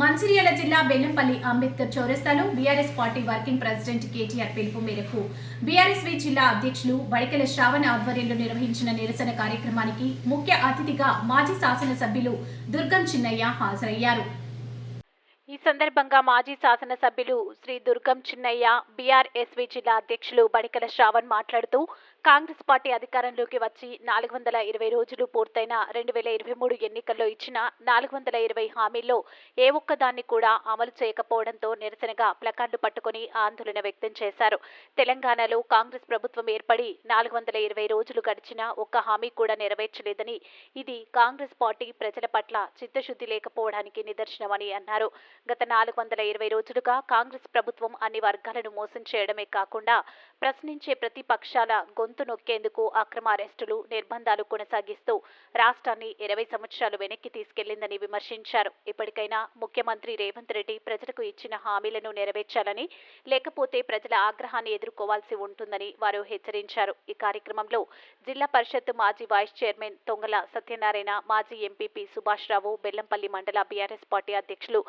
మంచిర్యాల జిల్లా బెల్లంపల్లి అంబేద్కర్ చౌరస్తాలో BRS party working president KTR పిలుపు మేరకు బీఆర్ఎస్వి జిల్లా అధ్యక్షులు బడికల శ్రావణ ఆధ్వర్యంలో నిర్వహించిన నిరసన కార్యక్రమానికి ముఖ్య అతిథిగా మాజీ శాసనసభ్యులు దుర్గం చిన్నయ్య హాజరయ్యారు. ఈ సందర్భంగా మాజీ శాసనసభ్యులు శ్రీ దుర్గం చిన్నయ్య బీఆర్ఎస్వి జిల్లా అధ్యక్షులు బడికల శ్రావణ్ మాట్లాడుతూ కాంగ్రెస్ పార్టీ అధికారంలోకి వచ్చి నాలుగు వందల ఇరవై రోజులు పూర్తయిన రెండు వేల ఇరవై మూడు ఎన్నికల్లో ఇచ్చిన నాలుగు వందల ఇరవై హామీల్లో ఏ ఒక్కదాన్ని కూడా అమలు చేయకపోవడంతో నిరసనగా ప్లకార్డు పట్టుకుని ఆందోళన వ్యక్తం చేశారు. తెలంగాణలో కాంగ్రెస్ ప్రభుత్వం ఏర్పడి నాలుగు వందల ఇరవై రోజులు గడిచినా ఒక్క హామీ కూడా నెరవేర్చలేదని ఇది కాంగ్రెస్ పార్టీ ప్రజల పట్ల చిత్తశుద్ధి లేకపోవడానికి నిదర్శనమని అన్నారు. గత నాలుగు వందల ఇరవై రోజులుగా కాంగ్రెస్ ప్రభుత్వం అన్ని వర్గాలను మోసం చేయడమే కాకుండా ప్రశ్నించే ప్రతిపక్షాల గొంతు నొక్కేందుకు అక్రమ అరెస్టులు నిర్బంధాలు కొనసాగిస్తూ రాష్ట్రాన్ని ఇరవై సంవత్సరాలు వెనక్కి తీసుకెళ్ళిందని విమర్శించారు. ఇప్పటికైనా ముఖ్యమంత్రి రేవంత్ రెడ్డి ప్రజలకు ఇచ్చిన హామీలను నెరవేర్చాలని లేకపోతే ప్రజల ఆగ్రహాన్ని ఎదుర్కోవాల్సి ఉంటుందని వారు హెచ్చరించారు. ఈ కార్యక్రమంలో జిల్లా పరిషత్ మాజీ వైస్ చైర్మన్ తొంగల సత్యనారాయణ మాజీ ఎంపీపీ సుభాష్ రావు బెల్లంపల్లి మండల బీఆర్ఎస్ పార్టీ అధ్యక్షులు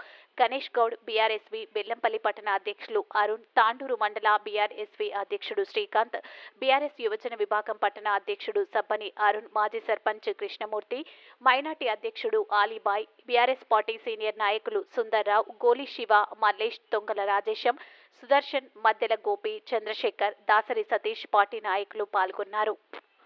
గణేష్ గౌడ్ బీఆర్ఎస్వి బెల్లంపల్లి పట్టణ అధ్యక్షులు అరుణ్ తాండూరు మండల బీఆర్ఎస్వి అధ్యక్షుడు శ్రీకాంత్ బీఆర్ఎస్ యువజన విభాగం పట్టణ అధ్యక్షుడు సబ్బని అరుణ్ మాజీ సర్పంచ్ కృష్ణమూర్తి మైనార్టీ అధ్యక్షుడు ఆలీబాయ్ బీఆర్ఎస్ పార్టీ సీనియర్ నాయకులు సుందర్రావు గోలి శివ మల్లేష్ తొంగల రాజేశం సుదర్శన్ మద్దెల గోపి చంద్రశేఖర్ దాసరి సతీష్ పార్టీ నాయకులు పాల్గొన్నారు.